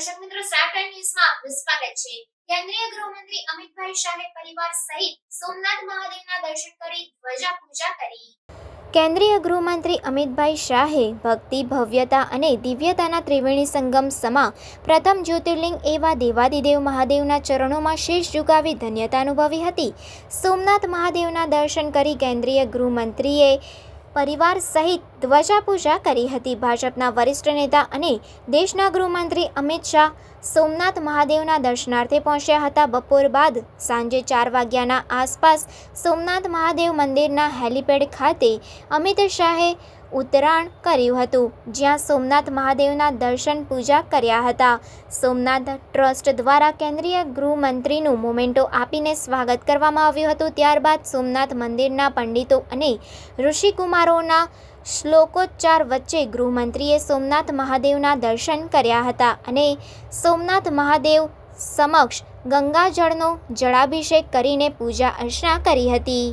દર્શક મિત્રો ન્યૂઝમાં સ્વાગત છે. કેન્દ્રીય ગૃહમંત્રી અમિતભાઈ શાહે પરિવાર સહિત સોમનાથ મહાદેવના દર્શન કરી ધ્વજા પૂજા કરી. કેન્દ્રીય ગૃહમંત્રી અમિતભાઈ શાહે ભક્તિ, ભવ્યતા અને દિવ્યતાના ત્રિવેણી સંગમ સમા પ્રથમ જ્યોતિર્લિંગ એવા દેવાદિદેવ મહાદેવના ચરણોમાં શેષ ઝુકાવી ધન્યતા અનુભવી હતી. સોમનાથ મહાદેવના દર્શન કરી કેન્દ્રીય ગૃહમંત્રીએ પરિવાર સહિત ધ્વજા પૂજા કરી હતી. ભાજપના વરિષ્ઠ નેતા અને દેશના ગૃહમંત્રી અમિત શાહ સોમનાથ મહાદેવના દર્શનાર્થે પહોંચ્યા હતા. બપોર બાદ સાંજે ચાર વાગ્યાના આસપાસ સોમનાથ મહાદેવ મંદિરના હેલિપેડ ખાતે અમિત શાહે ઉતરાણ કર્યું હતું. જ્યાં સોમનાથ મહાદેવના દર્શન પૂજા કર્યા હતા. સોમનાથ ટ્રસ્ટ દ્વારા કેન્દ્રીય ગૃહમંત્રીનું મોમેન્ટો આપીને સ્વાગત કરવામાં આવ્યું હતું. ત્યારબાદ સોમનાથ મંદિરના પંડિતો અને ઋષિકુમારોના શ્લોકોચ્ચાર વચ્ચે ગૃહમંત્રીએ સોમનાથ મહાદેવના દર્શન કર્યા હતા અને સોમનાથ મહાદેવ સમક્ષ ગંગાજળનો જળાભિષેક કરીને પૂજા અર્ચના કરી હતી.